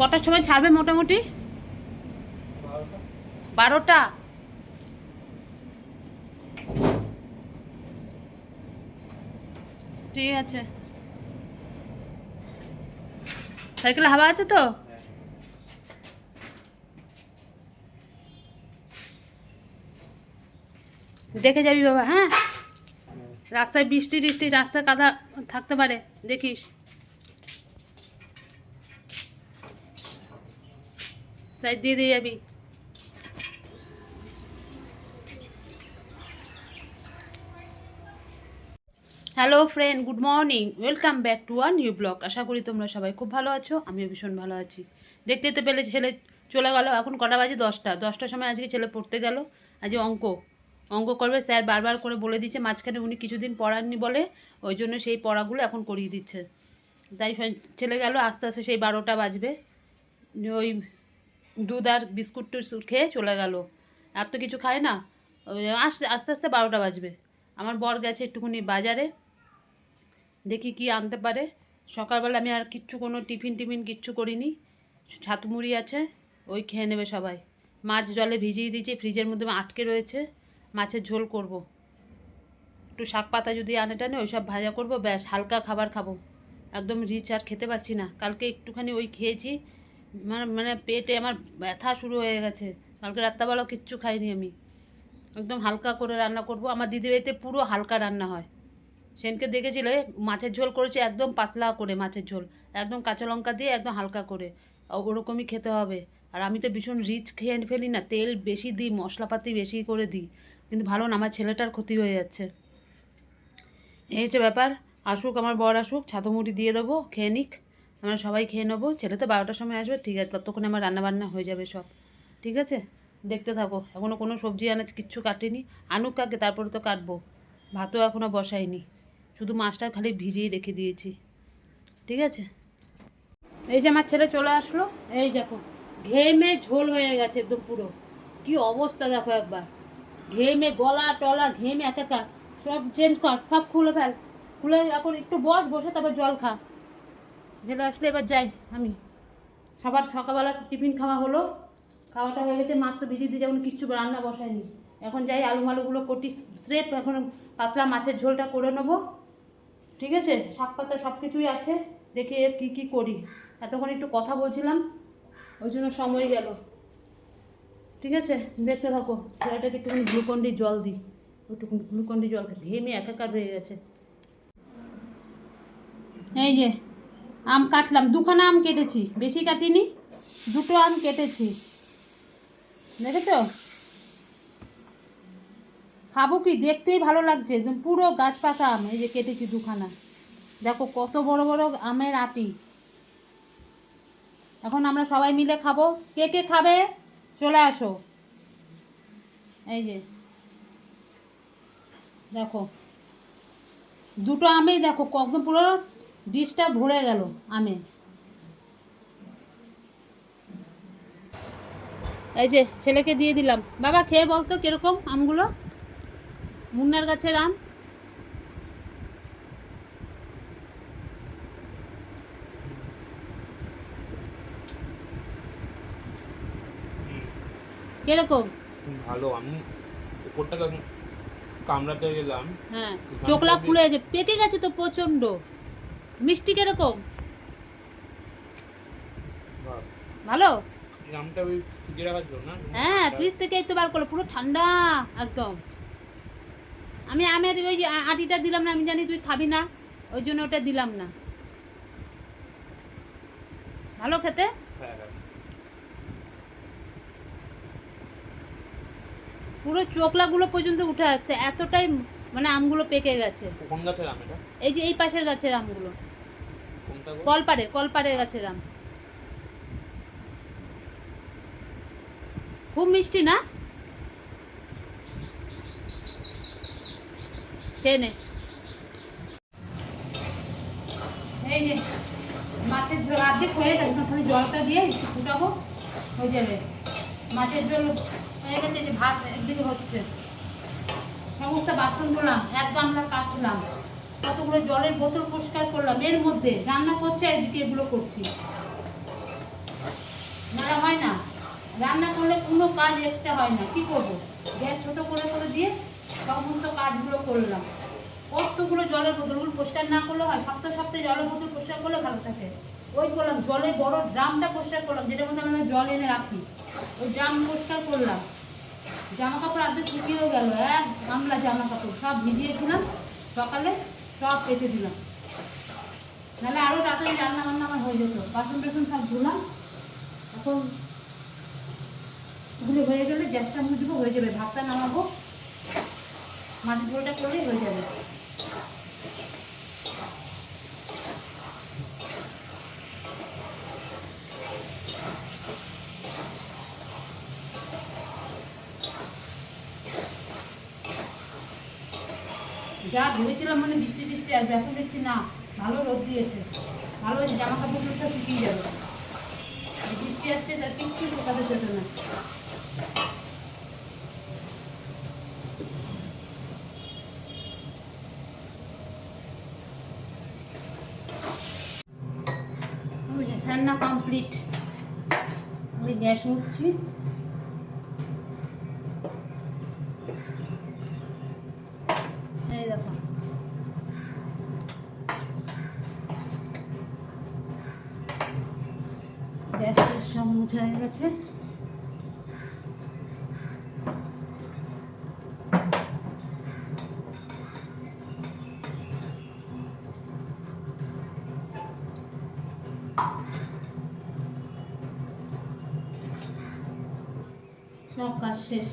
কটার সময় ছাড়বে মোটামুটি? বারোটা? ঠিক আছে। সাইকেলে হাওয়া আছে তো? দেখে যাবি বাবা হ্যাঁ? রাস্তায় বৃষ্টি টিষ্টি, রাস্তায় কাদা থাকতে পারে, দেখিস। সাইড দিয়ে দিয়ে যাবি hello friend good morning welcome back to our new blog আশা করি তোমরা সবাই খুব ভালো আছো, আমিও ভীষণ ভালো আছি। দেখতে দেখতে পেলে ছেলে চলে গেল, এখন কটা বাজে? দশটা। দশটার সময় আজকে ছেলে পড়তে গেল আজ অঙ্ক। অঙ্ক করবে, স্যার বারবার করে বলে দিচ্ছে, মাঝখানে উনি কিছুদিন পড়াননি বলে, ওই জন্য সেই পড়াগুলো এখন করিয়ে দিচ্ছে। তাই ছেলে গেল, আস্তে আস্তে সেই বারোটা বাজবে। ওই দুধ আর বিস্কুট টিস্কুট খেয়ে চলে গেল। আর তো কিছু খায় না। ওই আস্তে আস্তে আস্তে বারোটা বাজবে। আমার বর গেছে একটুখানি বাজারে। দেখি কি আনতে পারে। সকালবেলা আমি আর কিচ্ছু কোনো টিফিন টিফিন কিচ্ছু করিনি। ছাতু মুড়ি আছে, ওই খেয়ে নেবে সবাই। মাছ জলে ভিজিয়ে দিয়েছি, ফ্রিজের মধ্যে আটকে রয়েছে। মাছের ঝোল করব। একটু শাক পাতা যদি আনে টানে ওইসব ভাজা করব, ব্যাস, হালকা খাবার খাব। একদম রিচ আর খেতে পাচ্ছি না। কালকে একটুখানি ওই খেয়েছি মানে মানে পেটে আমার ব্যথা শুরু হয়ে গেছে। কালকে রাত্রাবেলাও কিচ্ছু খাইনি আমি। একদম হালকা করে রান্না করব। আমার দিদির বাড়িতে পুরো হালকা রান্না হয়। সেনকে দেখেছিলে মাছের ঝোল করেছে একদম পাতলা করে মাছের ঝোল। একদম কাঁচা লঙ্কা দিয়ে একদম হালকা করে। ওরকমই খেতে হবে। আর আমি তো ভীষণ রিচ খেয়ে ফেলি না, তেল বেশি দিই, মশলাপাতি বেশি করে দিই। কিন্তু ভালো না, আমার ছেলেটার ক্ষতি হয়ে যাচ্ছে। এই হচ্ছে ব্যাপার। আসুক, আমার বর আসুক ছাতুমুড়ি দিয়ে দেবো, খেয়ে নিক। আমরা সবাই খেয়ে নেব। ছেলে তো বারোটার সময় আসবে, ঠিক আছে, ততক্ষণে আমার রান্নাবান্না হয়ে যাবে সব। ঠিক আছে? দেখতে থাকো এখনও কোনো সবজি আনাজ কিচ্ছু কাটিনি। আনুক কাকে, তারপরে তো কাটবো। ভাতও এখনও বসাইনি শুধু মাছটা খালি ভিজিয়ে রেখে দিয়েছি। ঠিক আছে? এই যে আমার ছেলে চলে আসলো, এই দেখো, ঘেমে ঝোল হয়ে গেছে একদম পুরো। কি অবস্থা দেখো একবার। ঘেমে গলা টলা, ঘেমে একাকার। সব চেঞ্জ কর, সব খুলে ফেল। খুলে এখন একটু বস, বসে তারপর জল খা। ছেলে আসলে এবার যাই, আমি। সবার সকালবেলা টিফিন খাওয়া হলো। খাওয়াটা হয়ে গেছে, মাছ তো ভিজিয়ে দিয়ে যেমন কিচ্ছু রান্না বসায়নি। এখন যাই আলু মালুগুলো কটি স্রেপ এখন পাতলা মাছের ঝোলটা করে নেব। ঠিক আছে? শাক পাতা সব কিছুই আছে, দেখি এর কী কী করি। এতক্ষণ একটু কথা বলছিলাম, ওই জন্য সময় গেল। ঠিক আছে? দেখতে থাকো, ছেলেটাকে একটুখানি গ্লুকন্ডি জল দিই। একটুখানি গ্লুকন্ডি জল ঘেমে একাকার হয়ে গেছে। এই যে আম কাটলাম, দুখানা আম কেটেছি, বেশি কাটিনি, দুটো আম কেটেছি। দেখেছ? খাব কি, দেখতেই ভালো লাগছে, একদম পুরো গাছ পাকা আম, এই যে কেটেছি দুখানা। দেখো কত বড় বড় আমের আটি। এখন আমরা সবাই মিলে খাব। কে কে খাবে? চলে আসো। এই যে। দেখো। দুটো আমেই দেখো, একদম পুরো ডিশটা ভরে গেল আমে এই যে ছেলেকে দিয়ে দিলাম। বাবা খেয়ে বলতো কীরকম আমগুলো? মুন্নার গাছের আম। কীরকম? ভালো আমি উপরটা কামড়াতে গেলাম। হ্যাঁ চোখলা ফুলে আছে পেকে গেছে তো প্রচণ্ড মিষ্টি কীরকম? ভালো। হ্যাঁ ফ্রিজ থেকে তো বার করল পুরো ঠান্ডা একদম। আমি আমের ওই আটিটা দিলাম না আমি জানি তুই খাবি না ওই জন্য ওটা দিলাম না। ভালো খেতে? হ্যাঁ হ্যাঁ। পুরো চোখলাগুলো পর্যন্ত উঠে আসছে এতটাই মানে আমগুলো পেকে গেছে। কোন গাছের আম এটা? এই যে এই পাশের গাছের আমগুলো। কোনটা গো? কলপাড়ে, কলপাড়ের গাছের আম। খুব মিষ্টি না? খেয়ে নে। এই যে, মাছের ঝোল অর্ধেক হয়ে গেছে জলটা দিয়ে ফুটাবো। হয়ে যাবে মাছের ঝোল হয়ে গেছে যে ভাত একদিকে হচ্ছে। সমস্ত বাসন করলাম এক গামলা কাটলাম কতগুলো জলের বোতল পরিষ্কার করলাম। এর মধ্যে রান্না করছে এদিকে এগুলো করছি। নাহলে হয় না। রান্না করলে কোনো কাজ এক্সট্রা হয় না। কি করব? গ্যাস ছোট করে করে দিয়ে সমস্ত কাজগুলো করলাম। কতগুলো জলের বোতলগুলো পরিষ্কার না করলে হয়? সপ্তাহে সপ্তাহে জলের বোতল পরিষ্কার করলে ভালো থাকে। ওই করলাম জলের বড় ড্রামটা পরিষ্কার করলাম, যেটার মধ্যে আমরা জল এনে রাখি। ওই ড্রাম পরিষ্কার করলাম। জামা কাপড় আর্ধেক শুকিয়ে গেল, এক গামলা জামা কাপড় সব ভিজিয়েছিলাম। সকালে সব পেতে দিলাম। নাহলে আরও তাড়াতাড়ি রান্না বান্না আমার হয়ে যেত। বাসন টাসন সব ধুলাম। এখন এগুলো হয়ে গেলে গ্যাসটা মুছবো হয়ে যাবে। ভাতটা নামাবো। মাছ ঝোলটা করলেই হয়ে যাবে। যা ভেবেছিলাম মানে বৃষ্টি টিষ্টি আসবে, এখন দেখছি না, ভালো রোদ দিয়েছে। ভালো হয়েছে জামা কাপড় সব শুকিয়ে যাবে। বৃষ্টি আসছে তার কিচ্ছু শুকাতে যেত না। রান্না কমপ্লিট আমি গ্যাস মুছছি এই দেখো গ্যাস ট্যাস সব মুছা হয়ে গেছে। সব কাজ শেষ।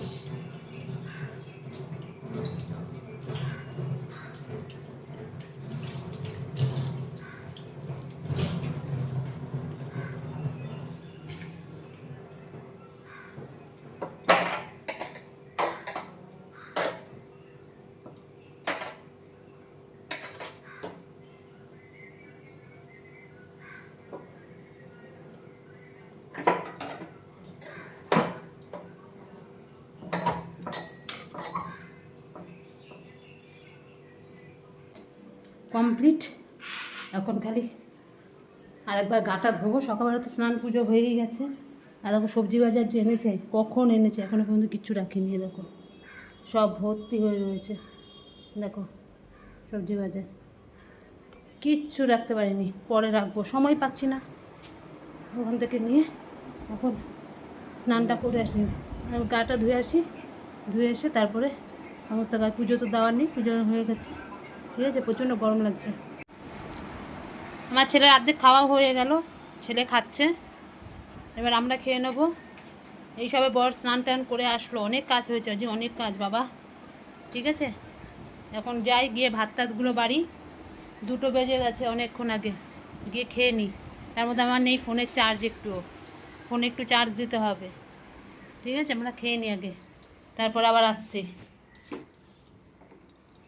কমপ্লিট। এখন খালি আর আরেকবার গাটা ধোবো। সকালবেলা তো স্নান পুজো হয়েই গেছে। আর দেখো সবজি বাজার যে এনেছে, কখন এনেছে এখনও পর্যন্ত কিচ্ছু রাখিনি দেখো। সব ভর্তি হয়ে রয়েছে। দেখো সবজি বাজার। কিচ্ছু রাখতে পারিনি। পরে রাখব। সময় পাচ্ছি না ওখান থেকে নিয়ে। এখন স্নানটা করে আসি। গাটা ধুয়ে আসি, ধুয়ে এসে তারপরে সমস্ত গায়ে পুজো তো দেওয়ার নেই, পুজো হয়ে গেছে। ঠিক আছে, প্রচণ্ড গরম লাগছে। আমার ছেলের অর্ধেক খাওয়া হয়ে গেল, ছেলে খাচ্ছে। এবার আমরা খেয়ে নেব। এইসবে বর স্নান টান করে আসলো। অনেক কাজ হয়েছে যে অনেক কাজ, বাবা। ঠিক আছে? এখন যাই, গিয়ে ভাত টাতগুলো বাড়ি। দুটো বেজে গেছে অনেকক্ষণ আগে। গিয়ে খেয়ে নিই তার মধ্যে আমার নেই ফোনের চার্জ একটুও ফোনে একটু চার্জ দিতে হবে। ঠিক আছে? আমরা খেয়ে নিই আগে। তারপর আবার আসছি।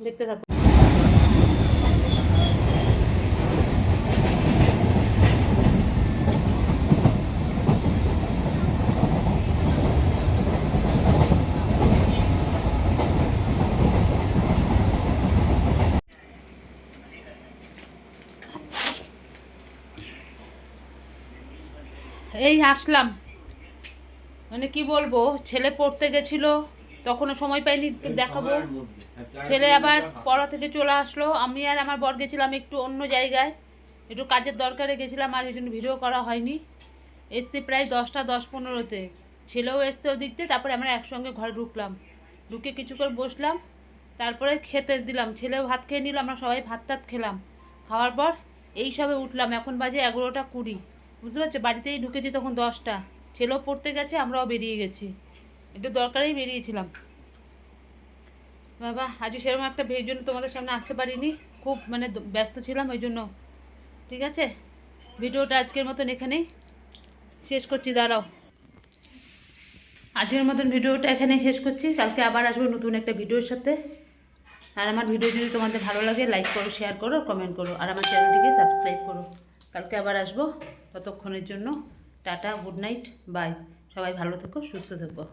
দেখতে থাকো। এই আসলাম। মানে কি বলব, ছেলে পড়তে গেছিল, তখনও সময় পাইনি একটু দেখাবো। ছেলে আবার পড়া থেকে চলে আসলো। আমি আর আমার বর গেছিলাম একটু অন্য জায়গায়। একটু কাজের দরকারে গেছিলাম আর এই জন্য ভিডিও করা হয়নি। এসছি প্রায় দশটা, দশ পনেরোতে। ছেলেও এসছে ওদিক দিয়ে, তারপরে আমরা একসঙ্গে ঘরে ঢুকলাম। ঢুকে কিছুক্ষণ বসলাম, তারপরে খেতে দিলাম। ছেলেও ভাত খেয়ে নিল, আমরা সবাই ভাত টাত খেলাম। খাওয়ার পর এই সবে উঠলাম। এখন বাজে এগারোটা কুড়ি। বুঝতে পারছ? বাড়িতেই ঢুকেছি তখন দশটা। ছেলেও পড়তে গেছে, আমরাও বেরিয়ে গেছি। একটু দরকারেই বেরিয়েছিলাম। বাবা, আজকে সেরকম একটা ভের জন্য তোমাদের সামনে আসতে পারিনি। খুব মানে ব্যস্ত ছিলাম, ওই জন্য। ঠিক আছে? ভিডিওটা আজকের মতন এখানেই শেষ করছি, দাঁড়াও। আজকের মতন ভিডিওটা এখানে শেষ করছি। কালকে আবার আসব নতুন একটা ভিডিওর সাথে। আর আমার ভিডিও যদি তোমাদের ভালো লাগে লাইক করো শেয়ার করো কমেন্ট করো। আর আমার চ্যানেলটিকে সাবস্ক্রাইব করো। কালকে আবার আসব। ততক্ষণের জন্য টাটা গুড নাইট বাই। সবাই ভালো থেকো সুস্থ থেকো।